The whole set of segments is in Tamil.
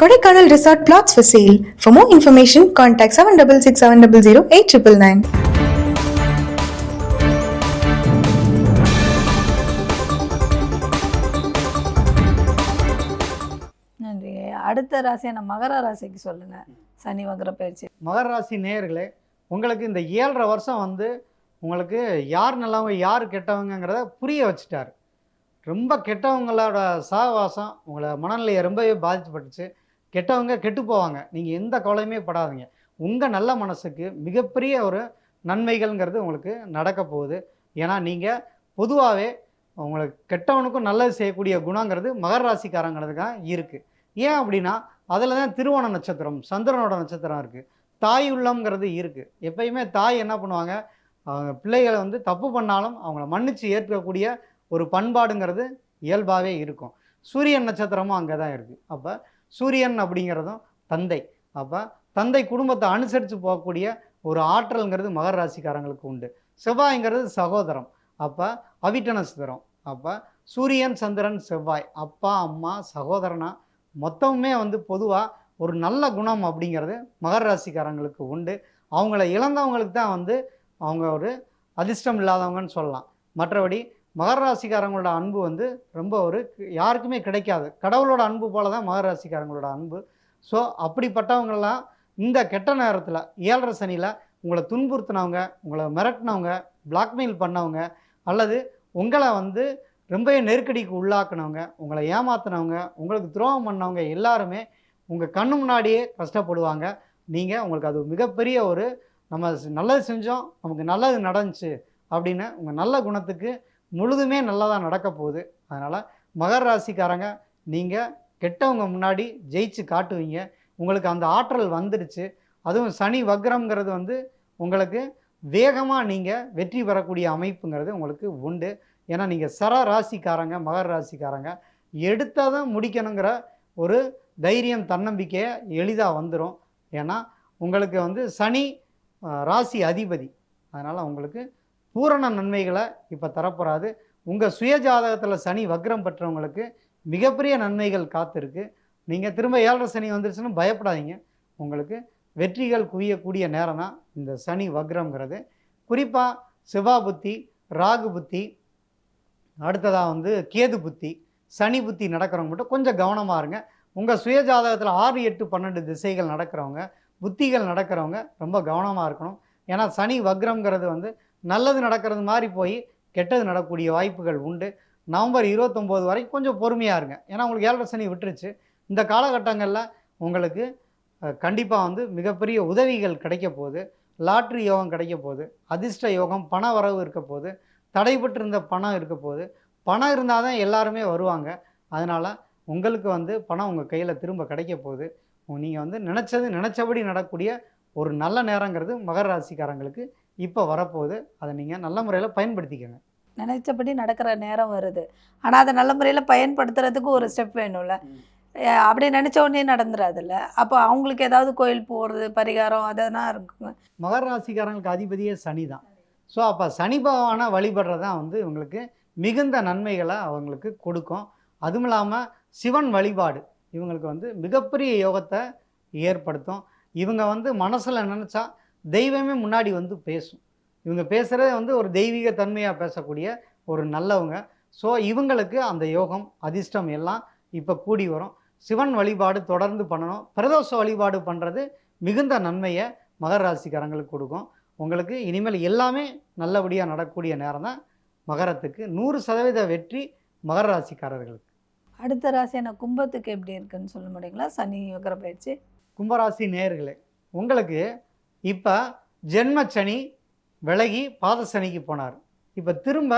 Kodaikanal Resort plots for sale. For more information, contact 766700 8999. நன்றி. அடுத்த ராசியான மகர ராசிக்கு சொல்லுங்க. சனி வக்ர பயிற்சி. மகர ராசி நேயர்களே உங்களுக்கு இந்த ஏழரை வருஷம் வந்து உங்களுக்கு யார் நல்லவங்க யார் கெட்டவங்கங்கிறத புரிய வச்சுட்டார். ரொம்ப கெட்டவங்களோட சகவாசம் உங்களை மனநிலையை ரொம்பவே பாதிச்சுப்பட்டுச்சு கெட்டவங்க கெட்டு போவாங்க. நீங்கள் எந்த கவலையுமே படாதீங்க. உங்கள் நல்ல மனசுக்கு மிகப்பெரிய ஒரு நன்மைகள்ங்கிறது உங்களுக்கு நடக்க போகுது. ஏன்னா நீங்கள் பொதுவாகவே உங்களுக்கு கெட்டவனுக்கும் நல்லது செய்யக்கூடிய குணங்கிறது மகர ராசிக்காரங்கிறதுக்காக இருக்குது ஏன் அப்படின்னா அதில் தான் திருவோண நட்சத்திரம் சந்திரனோட நட்சத்திரம் இருக்குது தாய் உள்ளம்ங்கிறது இருக்குது எப்பயுமே தாய் என்ன பண்ணுவாங்க? அவங்க பிள்ளைகளை வந்து தப்பு பண்ணாலும் அவங்கள மன்னித்து ஏற்கக்கூடிய ஒரு பண்பாடுங்கிறது இயல்பாகவே இருக்கும். சூரியன் நட்சத்திரமும் அங்கே தான் இருக்குது அப்போ சூரியன் அப்படிங்கிறதும் தந்தை. அப்போ தந்தை குடும்பத்தை அனுசரித்து போகக்கூடிய ஒரு ஆற்றல்ங்கிறது மகர ராசிக்காரங்களுக்கு உண்டு. செவ்வாய்ங்கிறது சகோதரம். அப்போ அவிட்டன நட்சத்திரம் அப்போ சூரியன் சந்திரன் செவ்வாய். அப்பா அம்மா சகோதரனா மொத்தமுமே வந்து பொதுவாக ஒரு நல்ல குணம் அப்படிங்கிறது மகர ராசிக்காரங்களுக்கு உண்டு. அவங்கள இழந்தவங்களுக்கு தான் வந்து அவங்க ஒரு அதிர்ஷ்டம் இல்லாதவங்கன்னு சொல்லலாம். மற்றபடி மகர ராசிக்காரங்களோட அன்பு வந்து ரொம்ப ஒரு யாருக்குமே கிடைக்காது. கடவுளோட அன்பு போல தான் மகர ராசிக்காரங்களோட அன்பு. ஸோ அப்படிப்பட்டவங்கெல்லாம் இந்த கெட்ட நேரத்தில் ஏழரை சனியில் உங்களை துன்புறுத்தினவங்க உங்களை மிரட்டினவங்க பிளாக்மெயில் பண்ணவங்க அல்லது உங்களை வந்து ரொம்பவே நெருக்கடிக்கு உள்ளாக்குனவங்க உங்களை ஏமாத்தினவங்க உங்களுக்கு துரோகம் பண்ணவங்க எல்லாருமே உங்கள் கண்ணு முன்னாடியே கஷ்டப்படுவாங்க. நீங்கள் உங்களுக்கு அது மிகப்பெரிய ஒரு நம்ம நல்லது செஞ்சோம் நமக்கு நல்லது நடந்துச்சு அப்படின்னு உங்கள் நல்ல குணத்துக்கு முழுதுமே நல்லா தான் நடக்க போகுது. அதனால் மகர ராசிக்காரங்க நீங்கள் கெட்டவங்க முன்னாடி ஜெயிச்சு காட்டுவீங்க. உங்களுக்கு அந்த ஆற்றல் வந்துடுச்சு அதுவும் சனி வக்ரம்ங்கிறது வந்து உங்களுக்கு வேகமாக நீங்கள் வெற்றி பெறக்கூடிய அமைப்புங்கிறது உங்களுக்கு உண்டு. ஏன்னா நீங்கள் சர ராசிக்காரங்க மகர ராசிக்காரங்க எடுத்ததை முடிக்கணுங்கிற ஒரு தைரியம் தன்னம்பிக்கையை எளிதாக வந்துடும் ஏன்னா உங்களுக்கு வந்து சனி ராசி அதிபதி. அதனால் உங்களுக்கு பூரண நன்மைகளை இப்போ தரப்போறாது உங்கள் சுயஜாதகத்தில் சனி வக்ரம் பெற்றவங்களுக்கு மிகப்பெரிய நன்மைகள் காத்திருக்கு. நீங்கள் திரும்ப ஏழரை சனி வந்துருச்சுன்னு பயப்படாதீங்க. உங்களுக்கு வெற்றிகள் குவியக்கூடிய நேரம் தான் இந்த சனி வக்ரம்ங்கிறது. குறிப்பாக சிவா புத்தி ராகு புத்தி அடுத்ததாக வந்து கேது புத்தி சனி புத்தி நடக்கிறவங்க மட்டும் கொஞ்சம் கவனமாக இருங்க. உங்கள் சுயஜாதகத்தில் ஆறு எட்டு பன்னெண்டு திசைகள் நடக்கிறவங்க புத்திகள் நடக்கிறவங்க ரொம்ப கவனமாக இருக்கணும். ஏன்னா சனி வக்ரம்ங்கிறது வந்து நல்லது நடக்கிறது மாதிரி போய் கெட்டது நடக்கக்கூடிய வாய்ப்புகள் உண்டு. நவம்பர் இருபத்தொம்போது வரைக்கும் கொஞ்சம் பொறுமையாக இருங்க. ஏன்னா உங்களுக்கு ஏழரை சனி விட்டுருச்சு. இந்த காலகட்டங்களில் உங்களுக்கு கண்டிப்பாக வந்து மிகப்பெரிய உதவிகள் கிடைக்க போகுது. லாட்ரி யோகம் கிடைக்க போகுது. அதிர்ஷ்ட யோகம் பண வரவு இருக்க போகுது. தடைபட்டிருந்த பணம் இருக்க போகுது. பணம் இருந்தால் தான் எல்லாருமே வருவாங்க. அதனால் உங்களுக்கு வந்து பணம் உங்கள் கையில் திரும்ப கிடைக்க போகுது. நீங்கள் வந்து நினச்சது நினச்சபடி நடக்கக்கூடிய ஒரு நல்ல நேரங்கிறது மகர ராசிக்காரங்களுக்கு இப்போ வரப்போகுது. அதை நீங்கள் நல்ல முறையில் பயன்படுத்திக்கங்க. நினைச்சபடி நடக்கிற நேரம் வருது. ஆனா அதை நல்ல முறையில் பயன்படுத்துறதுக்கு ஒரு ஸ்டெப் வேணும்ல. அப்படி நினைச்ச உடனே நடந்துடாதுல்ல அப்போ அவங்களுக்கு ஏதாவது கோயில் போகிறது பரிகாரம் அதெல்லாம் இருக்குங்க. மகர ராசிக்காரங்களுக்கு அதிபதியே சனி தான். ஸோ அப்போ சனி பகவானை வழிபடுறது தான் வந்து இவங்களுக்கு மிகுந்த நன்மைகளை அவங்களுக்கு கொடுக்கும். அதுவும் இல்லாமல் சிவன் வழிபாடு இவங்களுக்கு வந்து மிகப்பெரிய யோகத்தை ஏற்படுத்தும். இவங்க வந்து மனசில் நினச்சா தெய்வமே முன்னாடி வந்து பேசும். இவங்க பேசுகிறதே வந்து ஒரு தெய்வீக தன்மையாக பேசக்கூடிய ஒரு நல்லவங்க. ஸோ இவங்களுக்கு அந்த யோகம் அதிர்ஷ்டம் எல்லாம் இப்போ கூடி வரும். சிவன் வழிபாடு தொடர்ந்து பண்ணணும். பிரதோஷ வழிபாடு பண்ணுறது மிகுந்த நன்மையை மகர ராசிக்காரங்களுக்கு கொடுக்கும். உங்களுக்கு இனிமேல் எல்லாமே நல்லபடியாக நடக்கக்கூடிய நேரம் தான் மகரத்துக்கு. நூறு சதவீத வெற்றி மகர ராசிக்காரர்களுக்கு. அடுத்த ராசியான கும்பத்துக்கு எப்படி இருக்குன்னு சொல்ல முடியுங்களா? சனி வக்ர பயிற்சி? கும்பராசி நேயர்களே உங்களுக்கு இப்போ ஜென்மச்சனி விலகி பாதசனிக்கு போனார். இப்போ திரும்ப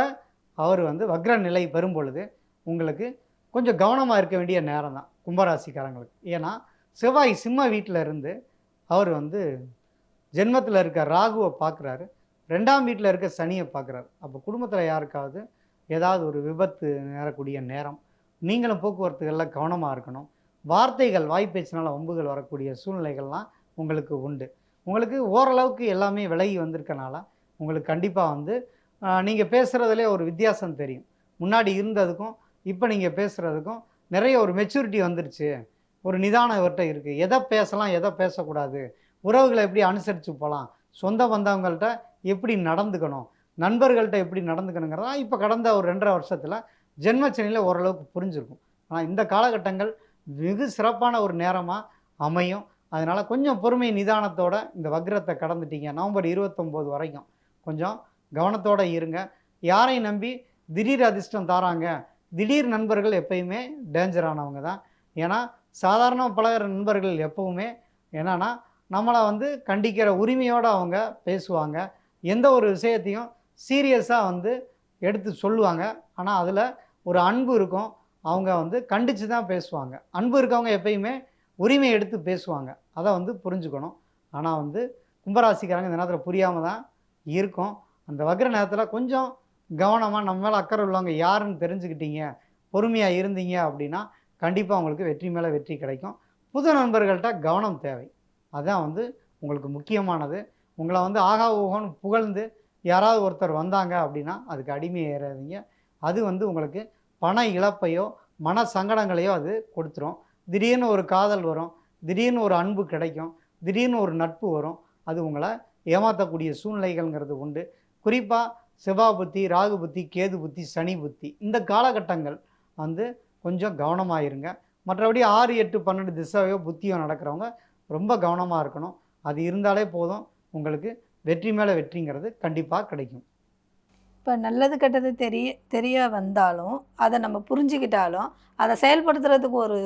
அவர் வந்து வக்ர நிலை பெறும் பொழுது உங்களுக்கு கொஞ்சம் கவனமாக இருக்க வேண்டிய நேரம் தான் கும்பராசிக்காரங்களுக்கு. ஏன்னா செவ்வாய் சிம்ம வீட்டில் இருந்து அவர் வந்து ஜென்மத்தில் இருக்க ராகுவை பார்க்குறாரு. ரெண்டாம் வீட்டில் இருக்க சனியை பார்க்குறாரு. அப்போ குடும்பத்தில் யாருக்காவது ஏதாவது ஒரு விபத்து நேரக்கூடிய நேரம் நீங்களும் போக்குவரத்துகளில் கவனமாக இருக்கணும். வார்த்தைகள் வாய்ப்பேச்சினால் வம்புகள் வரக்கூடிய சூழ்நிலைகள்லாம் உங்களுக்கு உண்டு. உங்களுக்கு ஓரளவுக்கு எல்லாமே விலகி வந்திருக்கனால உங்களுக்கு கண்டிப்பாக வந்து நீங்கள் பேசுகிறதுலே ஒரு வித்தியாசம் தெரியும். முன்னாடி இருந்ததுக்கும் இப்போ நீங்கள் பேசுகிறதுக்கும் நிறைய ஒரு மெச்சூரிட்டி வந்துருச்சு. ஒரு நிதானம் இவர்கிட்ட இருக்குது எதை பேசலாம் எதை பேசக்கூடாது? உறவுகளை எப்படி அனுசரித்து போகலாம் சொந்த பந்தவங்கள்ட்ட எப்படி நடந்துக்கணும்? நண்பர்கள்ட்ட எப்படி நடந்துக்கணுங்கிறதா இப்போ கடந்த ஒரு ரெண்டரை வருஷத்தில் ஜென்மச்சனியில் ஓரளவுக்கு புரிஞ்சிருக்கும். ஆனால் இந்த காலகட்டங்கள் வெகு சிறப்பான ஒரு நேரமாக அமையும். அதனால் கொஞ்சம் பொறுமை நிதானத்தோட இந்த வக்ரத்தை கடந்துட்டீங்க. நவம்பர் இருபத்தொம்போது வரைக்கும். கொஞ்சம் கவனத்தோடு இருங்க. யாரையும் நம்பி திடீர் அதிர்ஷ்டம் தாராங்க? திடீர் நண்பர்கள் எப்பயுமே டேஞ்சரானவங்க தான். ஏன்னா சாதாரண பழகுற நண்பர்கள் எப்பவுமே என்னென்னா நம்மளை வந்து கண்டிக்கிற உரிமையோடு அவங்க பேசுவாங்க. எந்த ஒரு விஷயத்தையும் சீரியஸாக வந்து எடுத்து சொல்லுவாங்க. ஆனால் அதில் ஒரு அன்பு இருக்கும். அவங்க வந்து கண்டித்து தான் பேசுவாங்க. அன்பு இருக்கவங்க எப்பயுமே உரிமை எடுத்து பேசுவாங்க. அதை வந்து புரிஞ்சுக்கணும். ஆனால் வந்து கும்பராசிக்காரங்க இந்த நேரத்தில் புரியாமல் தான் இருக்கும். அந்த வக்ர நேரத்தில் கொஞ்சம் கவனமாக நம்ம மேலே அக்கறை உள்ளவங்க யாருன்னு தெரிஞ்சுக்கிட்டீங்க பொறுமையாக இருந்தீங்க அப்படின்னா கண்டிப்பாக உங்களுக்கு வெற்றி மேலே வெற்றி கிடைக்கும். புது நண்பர்கள்ட்ட கவனம் தேவை. அதுதான் வந்து உங்களுக்கு முக்கியமானது. உங்களை வந்து ஆகா ஓகோன்னு புகழ்ந்து யாராவது ஒருத்தர் வந்தாங்க அப்படின்னா அதுக்கு அடிமை ஏறாதீங்க. அது வந்து உங்களுக்கு பண இழப்பையோ மன சங்கடங்களையோ அது கொடுத்துரும். திடீர்னு ஒரு காதல் வரும். திடீர்னு ஒரு அன்பு கிடைக்கும் திடீர்னு ஒரு நட்பு வரும் அது உங்களை ஏமாற்றக்கூடிய சூழ்நிலைகள்ங்கிறது உண்டு. குறிப்பாக செவ்வா புத்தி ராகு புத்தி கேது புத்தி சனி புத்தி இந்த காலகட்டங்கள் வந்து கொஞ்சம் கவனமாக இருங்க மற்றபடி ஆறு எட்டு பன்னெண்டு திசையோ புத்தியோ நடக்கிறவங்க ரொம்ப கவனமாக இருக்கணும். அது இருந்தாலே போதும் உங்களுக்கு வெற்றி மேலே வெற்றிங்கிறது கண்டிப்பாக கிடைக்கும். இப்போ நல்லது கெட்டது தெரிய தெரிய வந்தாலும் அதை நம்ம புரிஞ்சுக்கிட்டாலும் அதை செயல்படுத்துறதுக்கு ஒரு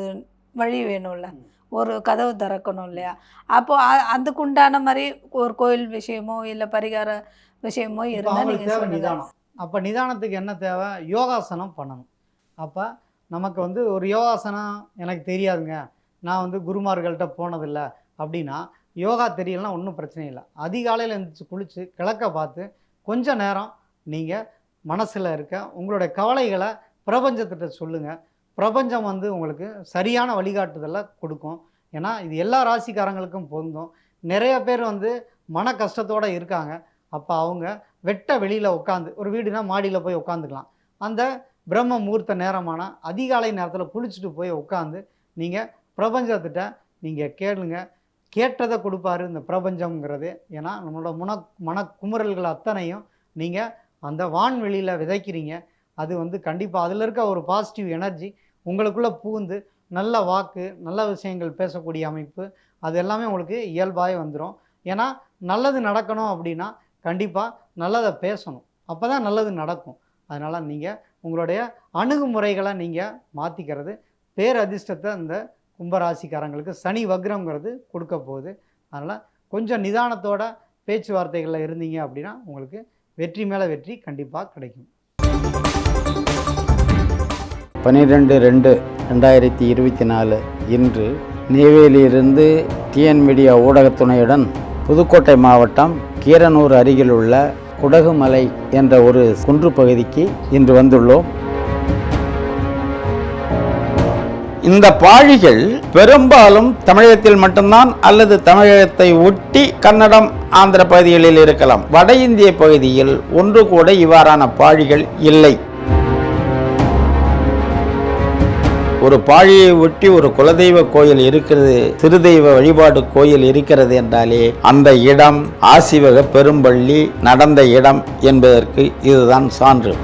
வழி வேணும்ல. ஒரு கதவு திறக்கணும் இல்லையா? அப்போ அ- அதுக்கு உண்டான மாதிரி ஒரு கோயில் விஷயமோ இல்லை பரிகார விஷயமோ இருந்தால் நீங்கள் நிதானம். அப்போ நிதானத்துக்கு என்ன தேவை? யோகாசனம் பண்ணணும். அப்போ நமக்கு வந்து ஒரு யோகாசனம் எனக்கு தெரியாதுங்க. நான் வந்து குருமார்கள்ட்ட போனதில்லை அப்படின்னா யோகா தெரியலனா ஒன்றும் பிரச்சனை இல்லை. அதிகாலையில் எழுந்திரிச்சு குளித்து கிழக்க பார்த்து கொஞ்ச நேரம் நீங்கள் மனசில் இருக்க உங்களுடைய கவலைகளை பிரபஞ்சத்திட்ட சொல்லுங்கள் பிரபஞ்சம் வந்து உங்களுக்கு சரியான வழிகாட்டுதலை கொடுக்கும். ஏன்னா இது எல்லா ராசிக்காரங்களுக்கும் பொருந்தும். நிறைய பேர் வந்து மன கஷ்டத்தோடு இருக்காங்க. அப்போ அவங்க வெட்ட வெளியில் உட்காந்து ஒரு வீடுனா மாடியில் போய் உட்காந்துக்கலாம் அந்த பிரம்ம முகூர்த்த நேரமான அதிகாலை நேரத்தில் குளிச்சுட்டு போய் உட்காந்து நீங்கள் பிரபஞ்சத்திட்ட நீங்கள் கேளுங்க. கேட்டதை கொடுப்பாரு இந்த பிரபஞ்சம்ங்கிறது. ஏன்னா நம்மளோட முன மன குமுறல்கள் அத்தனையும் நீங்கள் அந்த வான்வெளியில் விதைக்கிறீங்க. அது வந்து கண்டிப்பாக அதில் இருக்க ஒரு பாசிட்டிவ் எனர்ஜி உங்களுக்குள்ளே பூந்து நல்ல வாக்கு நல்ல விஷயங்கள் பேசக்கூடிய அமைப்பு அது எல்லாமே உங்களுக்கு இயல்பாகவே வந்துடும் ஏன்னா நல்லது நடக்கணும் அப்படின்னா கண்டிப்பாக நல்லதை பேசணும். அப்போ தான் நல்லது நடக்கும். அதனால் நீங்கள் உங்களுடைய அணுகுமுறைகளை நீங்கள் மாற்றிக்கிறது பேரதிர்ஷ்டத்தை இந்த கும்பராசிக்காரங்களுக்கு சனி வக்ரம்ங்கிறது கொடுக்க போகுது. அதனால் கொஞ்சம் நிதானத்தோட பேச்சுவார்த்தைகளில் இருந்தீங்க அப்படின்னா உங்களுக்கு வெற்றி மேலே வெற்றி கண்டிப்பாக கிடைக்கும். பன்னிரெண்டு ரெண்டு ரெண்டாயிரத்தி இருபத்தி நாலு இன்று நெய்வேலியிலிருந்து டிஎன் மீடியா ஊடகத்துணையுடன் புதுக்கோட்டை மாவட்டம் கீரனூர் அருகில் உள்ள குடகுமலை என்ற ஒரு குன்று பகுதிக்கு இன்று வந்துள்ளோம். இந்த பாழிகள் பெரும்பாலும் தமிழகத்தில் மட்டும்தான் அல்லது தமிழகத்தை ஒட்டி கன்னடம் ஆந்திர பகுதிகளில் இருக்கலாம். வட இந்திய பகுதியில் ஒன்று கூட இவ்வாறான பாழிகள் இல்லை. ஒரு பாழியை ஒட்டி ஒரு குலதெய்வ கோயில் இருக்கிறது சிறுதெய்வ வழிபாடு கோயில் இருக்கிறது என்றாலே அந்த இடம் ஆசிவக பெரும்பள்ளி நடந்த இடம் என்பதற்கு இதுதான் சான்று.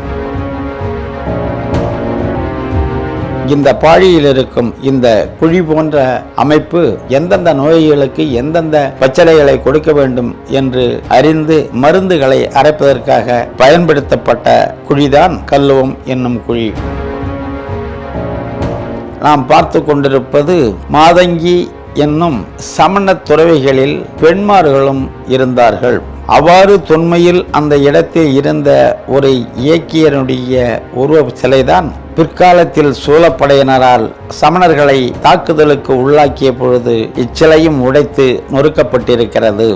இந்த பாழியில் இருக்கும் இந்த குழி போன்ற அமைப்பு எந்தெந்த நோய்களுக்கு எந்தெந்த பச்சளைகளை கொடுக்க வேண்டும் என்று அறிந்து மருந்துகளை அரைப்பதற்காக பயன்படுத்தப்பட்ட குழிதான் கல்லுவம் என்னும் குழி. நாம் பார்த்து கொண்டிருப்பது மாதங்கி என்னும் சமண துறவிகளில் பெண்மார்களும் இருந்தார்கள். அவ்வாறு தொன்மையில் அந்த இடத்தில் இருந்த ஒரு இயக்கியனுடைய உருவ சிலைதான் பிற்காலத்தில் சூழப்படையினரால் சமணர்களை தாக்குதலுக்கு உள்ளாக்கிய பொழுது இச்சிலையும் உடைத்து நொறுக்கப்பட்டிருக்கிறது.